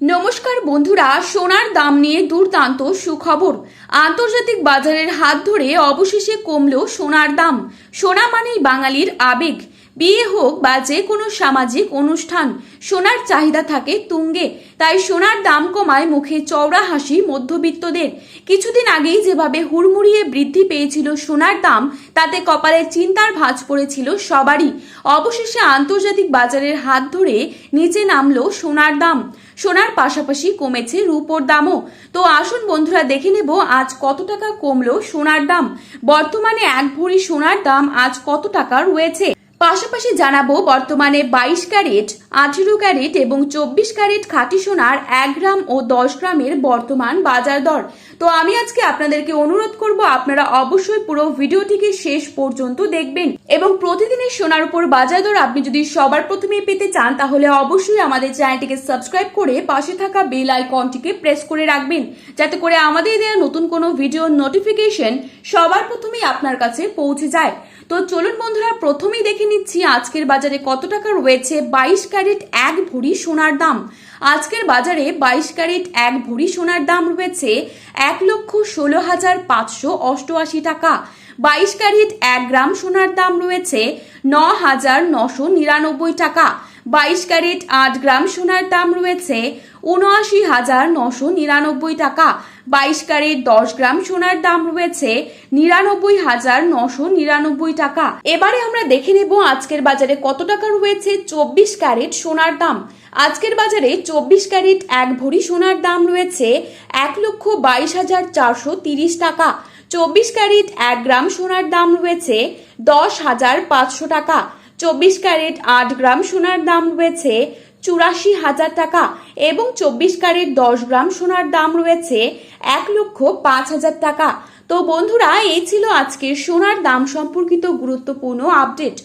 নমস্কার বন্ধুরা, সোনার দাম নিয়ে দুর্দান্ত সুখবর। আন্তর্জাতিক বাজারের হাত ধরে অবশেষে কমল সোনার দাম। সোনা মানেই বাঙালির আবেগ। বিয়ে হোক বা যে কোনো সামাজিক অনুষ্ঠান, সোনার চাহিদা থাকে তুঙ্গে। তাই সোনার দাম কমায় মুখে চওড়া হাসি মধ্যবিত্তদের। কিছুদিন আগেই যেভাবে হুড়মুড়িয়ে বৃদ্ধি পেয়েছিল সোনার দাম, তাতে কপালে চিন্তার ভাঁজ পড়েছিল সবারই। অবশেষে আন্তর্জাতিক বাজারের হাত ধরে নিচে নামলো সোনার দাম। সোনার পাশাপাশি কমেছে রূপোর দামও। তো আসুন বন্ধুরা, দেখে নেব আজ কত টাকা কমলো সোনার দাম। বর্তমানে এক ভরি সোনার দাম আজ কত টাকা রয়েছে? পাশাপাশি জানাব, বর্তমানে বাইশ ক্যারেট, আঠেরো ক্যারেট এবং চব্বিশ ক্যারেট খাঁটি সোনার এক গ্রাম ও দশ গ্রামের বর্তমান বাজার দর। তো আমি আজকে আপনাদেরকে অনুরোধ করব, আপনারা অবশ্যই পুরো ভিডিওটিকে শেষ পর্যন্ত দেখবেন এবং প্রতিদিনের সোনার উপর বাজার দর আপনি যদি সবার প্রথমে পেতে চান, তাহলে অবশ্যই আমাদের চ্যানেলটিকে সাবস্ক্রাইব করে পাশে থাকা বেল আইকনটিকে প্রেস করে রাখবেন, যাতে করে আমাদের দেওয়া নতুন কোনো ভিডিও নোটিফিকেশন সবার প্রথমেই আপনার কাছে পৌঁছে যায়। তো চলুন বন্ধুরা, প্রথমেই দেখে নিচ্ছি আজকের বাজারে কত টাকা রয়েছে। বাইশ ক্যারেট এক ভরি সোনার দাম। আজকের বাজারে বাইশ ক্যারেট এক ভরি সোনার দাম রয়েছে এক লক্ষ ষোলো হাজার পাঁচশো অষ্টআশি টাকা। বাইশ ক্যারেট এক গ্রাম সোনার দাম রয়েছে ন হাজার নশো নিরানব্বই টাকা। বাইশ ক্যারেট আট গ্রাম সোনার দাম রয়েছে উনআশি হাজার নশো নিরানব্বই টাকা। বাইশ ক্যারেট দশ গ্রাম সোনার দাম রয়েছে নিরানব্বই হাজার নশো নিরানব্বই টাকা। এবারে আমরা দেখে নেব আজকের বাজারে কত টাকা রয়েছে চব্বিশ ক্যারেট সোনার দাম। আজকের বাজারে চব্বিশ ক্যারেট এক ভরি সোনার দাম রয়েছে এক লক্ষ বাইশ হাজার চারশো তিরিশ টাকা। চব্বিশ ক্যারেট এক গ্রাম সোনার দাম রয়েছে দশ হাজার পাঁচশো টাকা। চব্বিশ ক্যারেট আট গ্রাম সোনার দাম রয়েছে চুরাশি হাজার টাকা এবং চব্বিশ ক্যারেট দশ গ্রাম সোনার দাম রয়েছে এক লক্ষ পাঁচ হাজার টাকা। তো বন্ধুরা, এই ছিল আজকের সোনার দাম সম্পর্কিত গুরুত্বপূর্ণ আপডেট।